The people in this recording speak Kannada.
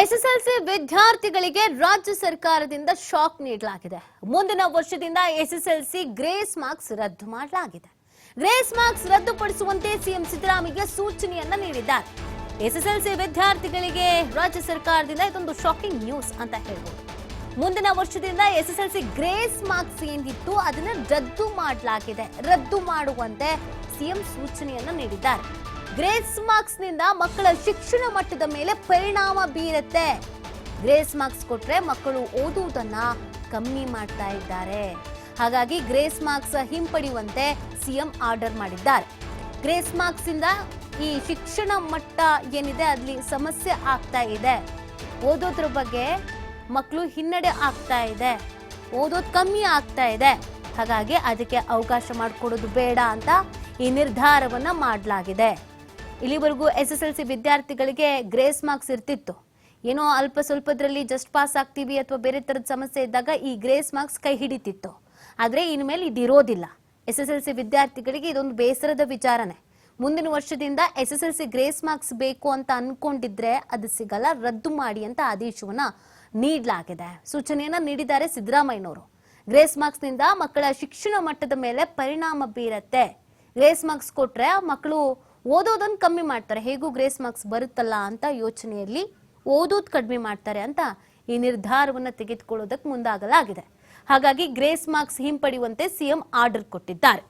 ಎಸ್ಎಸ್ಎಲ್ಸಿ ವಿದ್ಯಾರ್ಥಿಗಳಿಗೆ ರಾಜ್ಯ ಸರ್ಕಾರದಿಂದ ಶಾಕ್ ನೀಡಲಾಗಿದೆ. ಮುಂದಿನ ವರ್ಷದಿಂದ ಎಸ್ಎಸ್ಎಲ್ಸಿ ಗ್ರೇಸ್ ಮಾರ್ಕ್ಸ್ ರದ್ದು ಮಾಡಲಾಗಿದೆ. ಗ್ರೇಸ್ ಮಾರ್ಕ್ಸ್ ರದ್ದುಪಡಿಸುವಂತೆ ಸಿಎಂ ಸಿದ್ದರಾಮಯ್ಯ ಸೂಚನೆಯನ್ನ ನೀಡಿದ್ದಾರೆ. ಎಸ್ಎಸ್ಎಲ್ಸಿ ವಿದ್ಯಾರ್ಥಿಗಳಿಗೆ ರಾಜ್ಯ ಸರ್ಕಾರದಿಂದ ಇದೊಂದು ಶಾಕಿಂಗ್ ನ್ಯೂಸ್ ಅಂತ ಹೇಳ್ಬೋದು. ಮುಂದಿನ ವರ್ಷದಿಂದ ಎಸ್ಎಸ್ಎಲ್ಸಿ ಗ್ರೇಸ್ ಮಾರ್ಕ್ಸ್ ಏನಿತ್ತು ಅದನ್ನ ರದ್ದು ಮಾಡಲಾಗಿದೆ. ರದ್ದು ಮಾಡುವಂತೆ ಸಿಎಂ ಸೂಚನೆಯನ್ನ ನೀಡಿದ್ದಾರೆ. ಗ್ರೇಸ್ ಮಾರ್ಕ್ಸ್ನಿಂದ ಮಕ್ಕಳ ಶಿಕ್ಷಣ ಮಟ್ಟದ ಮೇಲೆ ಪರಿಣಾಮ ಬೀರುತ್ತೆ. ಗ್ರೇಸ್ ಮಾರ್ಕ್ಸ್ ಕೊಟ್ರೆ ಮಕ್ಕಳು ಓದುವುದನ್ನ ಕಮ್ಮಿ ಮಾಡ್ತಾ ಇದ್ದಾರೆ. ಹಾಗಾಗಿ ಗ್ರೇಸ್ ಮಾರ್ಕ್ಸ್ ಹಿಂಪಡೆಯುವಂತೆ ಸಿಎಂ ಆರ್ಡರ್ ಮಾಡಿದ್ದಾರೆ. ಗ್ರೇಸ್ ಮಾರ್ಕ್ಸ್ ಇಂದ ಈ ಶಿಕ್ಷಣ ಮಟ್ಟ ಏನಿದೆ ಅಲ್ಲಿ ಸಮಸ್ಯೆ ಆಗ್ತಾ ಇದೆ. ಓದೋದ್ರ ಬಗ್ಗೆ ಮಕ್ಕಳು ಹಿನ್ನಡೆ ಆಗ್ತಾ ಇದೆ. ಓದೋದು ಕಮ್ಮಿ ಆಗ್ತಾ ಇದೆ. ಹಾಗಾಗಿ ಅದಕ್ಕೆ ಅವಕಾಶ ಮಾಡಿಕೊಡೋದು ಬೇಡ ಅಂತ ಈ ನಿರ್ಧಾರವನ್ನು ಮಾಡಲಾಗಿದೆ. ಇಲ್ಲಿವರೆಗೂ ಎಸ್ ಎಸ್ ಎಲ್ ಸಿ ವಿದ್ಯಾರ್ಥಿಗಳಿಗೆ ಗ್ರೇಸ್ ಮಾರ್ಕ್ಸ್ ಇರ್ತಿತ್ತು. ಏನೋ ಅಲ್ಪ ಸ್ವಲ್ಪದ್ರಲ್ಲಿ ಜಸ್ಟ್ ಪಾಸ್ ಆಗ್ತೀವಿ ಅಥವಾ ಬೇರೆ ಥರದ ಸಮಸ್ಯೆ ಇದ್ದಾಗ ಈ ಗ್ರೇಸ್ ಮಾರ್ಕ್ಸ್ ಕೈ ಹಿಡಿತಿತ್ತು. ಆದರೆ ಇನ್ಮೇಲೆ ಇದಿರೋದಿಲ್ಲ. ಎಸ್ ಎಸ್ ಎಲ್ ಸಿ ವಿದ್ಯಾರ್ಥಿಗಳಿಗೆ ಇದೊಂದು ಬೇಸರದ ವಿಚಾರನೆ ಮುಂದಿನ ವರ್ಷದಿಂದ S S L C grace marks ಬೇಕು ಅಂತ ಅನ್ಕೊಂಡಿದ್ರೆ ಅದು ಸಿಗಲ್ಲ, ರದ್ದು ಮಾಡಿ ಅಂತ ಆದೇಶವನ್ನ ನೀಡಲಾಗಿದೆ. ಸೂಚನೆಯನ್ನ ನೀಡಿದ್ದಾರೆ ಸಿದ್ದರಾಮಯ್ಯನವರು. ಗ್ರೇಸ್ ಮಾರ್ಕ್ಸ್ನಿಂದ ಮಕ್ಕಳ ಶಿಕ್ಷಣ ಮಟ್ಟದ ಮೇಲೆ ಪರಿಣಾಮ ಬೀರತ್ತೆ. ಗ್ರೇಸ್ ಮಾರ್ಕ್ಸ್ ಕೊಟ್ರೆ ಮಕ್ಕಳು ಓದೋದನ್ನ ಕಮ್ಮಿ ಮಾಡ್ತಾರೆ. ಹೇಗೂ ಗ್ರೇಸ್ ಮಾರ್ಕ್ಸ್ ಬರುತ್ತಲ್ಲ ಅಂತ ಯೋಚನೆಯಲ್ಲಿ ಓದೋದು ಕಡಿಮೆ ಮಾಡ್ತಾರೆ ಅಂತ ಈ ನಿರ್ಧಾರವನ್ನು ತೆಗೆದುಕೊಳ್ಳೋದಕ್ಕೆ ಮುಂದಾಗಲಾಗಿದೆ. ಹಾಗಾಗಿ ಗ್ರೇಸ್ ಮಾರ್ಕ್ಸ್ ಹಿಂಪಡೆಯುವಂತೆ ಸಿಎಂ ಆರ್ಡರ್ ಕೊಟ್ಟಿದ್ದಾರೆ.